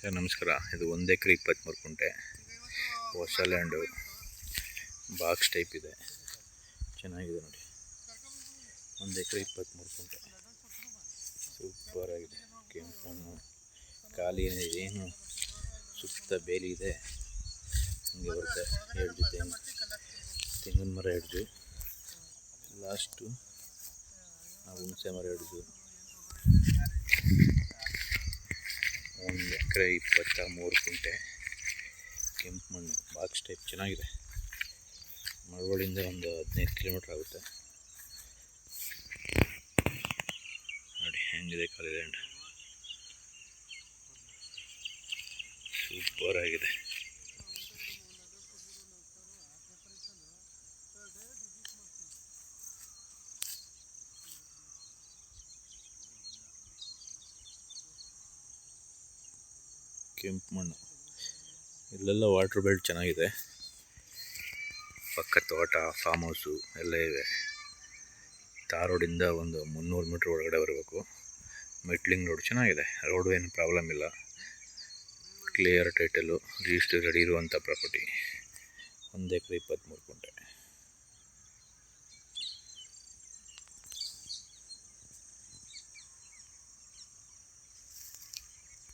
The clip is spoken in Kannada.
ಸರ್ ನಮಸ್ಕಾರ. ಇದು ಒಂದು ಎಕರೆ ಇಪ್ಪತ್ತ್ಮೂರು ಕುಂಟೆ. ಹೊಸ ಲ್ಯಾಂಡು ಬಾಕ್ಸ್ ಟೈಪ್ ಇದೆ. ಚೆನ್ನಾಗಿದೆ ನೋಡಿ. ಒಂದು ಎಕರೆ ಇಪ್ಪತ್ತ್ಮೂರು ಕುಂಟೆ. ಸೂಪರಾಗಿದೆ. ಕೆಂಪು ಮಣ್ಣು. ಖಾಲಿ ಏನು? ಸುತ್ತ ಬೇಲಿ ಇದೆ. ಹಂಗೆ ಬರುತ್ತೆ. ಎರಡು ತೆಂಗು ತೆಂಗಿನ ಮರ ಹಿಡ್ದು ಲಾಸ್ಟು ಹುಣಸೆ ಮರ ಹಿಡ್ದು ಎಕರೆ ಇಪ್ಪತ್ತ ಮೂರು ಕುಂಟೆ ಕೆಂಪು ಮಣ್ಣು ಬಾಕ್ಸ್ ಟೈಪ್ ಚೆನ್ನಾಗಿದೆ. ಮಳವಳ್ಳಿಯಿಂದ ಒಂದು ಹದಿನೈದು ಕಿಲೋಮೀಟ್ರ್ ಆಗುತ್ತೆ. ನೋಡಿ, ಹೆಂಗಿದೆ ಕಾಲಿದೆ ಸೂಪರ್ ಆಗಿದೆ. ಕೆಂಪು ಮಣ್ಣು. ಇಲ್ಲೆಲ್ಲ ವಾಟ್ರ್ ಬೆಲ್ಟ್ ಚೆನ್ನಾಗಿದೆ. ಪಕ್ಕ ತೋಟ ಫಾರ್ಮ್ ಹೌಸು ಎಲ್ಲ ಇವೆ ತಾರ್ ರೋಡಿಂದ ಒಂದು ಮುನ್ನೂರು ಮೀಟ್ರ್ ಒಳಗಡೆ ಬರಬೇಕು. ಮೆಟ್ಲಿಂಗ್ ರೋಡ್ ಚೆನ್ನಾಗಿದೆ. ರೋಡು ಏನು ಪ್ರಾಬ್ಲಮ್ ಇಲ್ಲ. ಕ್ಲಿಯರ್ ಟೈಟಲು ರಿಜಿಸ್ಟರ್ ರೆಡಿ ಇರುವಂಥ ಪ್ರಾಪರ್ಟಿ ಒಂದು ಎಕರೆ ಇಪ್ಪತ್ತ್ಮೂರು ಕುಂಟೆ